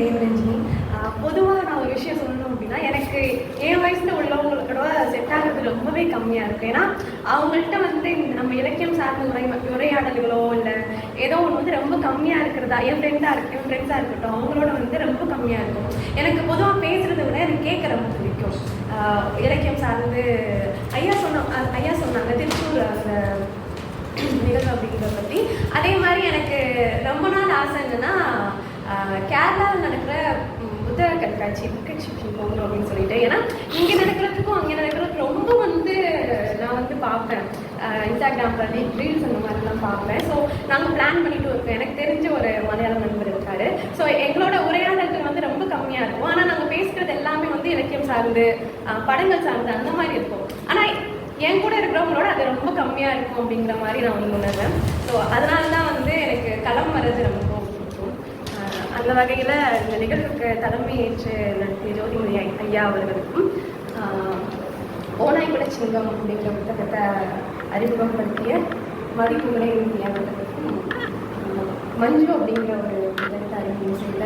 தேவரஞ்சினி பொதுவாக நான் ஒரு விஷயம் சொல்லணும் அப்படின்னா எனக்கு ஏழு வயசில் உள்ளவங்களோட செட் ஆகிறது ரொம்பவே கம்மியாக இருக்குது ஏன்னா அவங்கள்ட்ட வந்து நம்ம இலக்கியம் சார்ந்த உரை உரையாடல்களோ இல்லை ஏதோ ஒன்று வந்து ரொம்ப கம்மியாக இருக்கிறதா என் ஃப்ரெண்டாக இருக்கு என் ஃப்ரெண்ட்ஸாக இருக்கட்டும் அவங்களோட வந்து ரொம்ப கம்மியாக இருக்கும். எனக்கு பொதுவாக பேசுகிறத விட எனக்கு கேட்க ரொம்ப பிடிக்கும் இலக்கியம் சார்ந்து ஐயா சொன்ன ஐயா சொன்னாங்க திருச்சூர் அந்த நிகழ்வு அப்படிங்கிறத பற்றி அதே மாதிரி எனக்கு ரொம்ப நாள் ஆசை என்னன்னா கேரளாவில் நடக்கிற புத்தக கண்காட்சி புக் எக்ஸிபிஷன் போகணும் அப்படின்னு சொல்லிட்டு. ஏன்னா இங்கே நடக்கிறதுக்கும் அங்கே நடக்கிறதுக்கு ரொம்ப வந்து நான் வந்து பார்ப்பேன். இன்ஸ்டாகிராமில் ரீல்ஸ் அந்த மாதிரிலாம் பார்ப்பேன். ஸோ நாங்கள் பிளான் பண்ணிட்டு இருக்கோம். எனக்கு தெரிஞ்ச ஒரு மலையாள நண்பர் இருக்காரு. ஸோ எங்களோட உரையாடல்கள் வந்து ரொம்ப கம்மியாக இருக்கும். ஆனால் நாங்கள் பேசுகிறது எல்லாமே வந்து இலக்கியம் சார்ந்து படங்கள் சார்ந்து அந்த மாதிரி இருக்கும். ஆனால் என் கூட இருக்கிறவங்களோட அது ரொம்ப கம்மியாக இருக்கும் அப்படிங்கிற மாதிரி நான் வந்து உணர்வேன் ஸோ அதனால தான் வந்து எனக்கு களம் வர்றது ரொம்ப அந்த வகையில் இந்த நிகழ்வுக்கு தலைமை ஏற்று நடத்திய ஜோதிமணி ஐயா அவர்களுக்கும் ஆஹ் சிங்கம் அப்படிங்கிற புத்தகத்தை அறிமுகப்படுத்திய மதிப்புகளை அவர்களுக்கும் மஞ்சு அப்படிங்கிற ஒரு புத்தகத்தை அறிமுகம் செய்த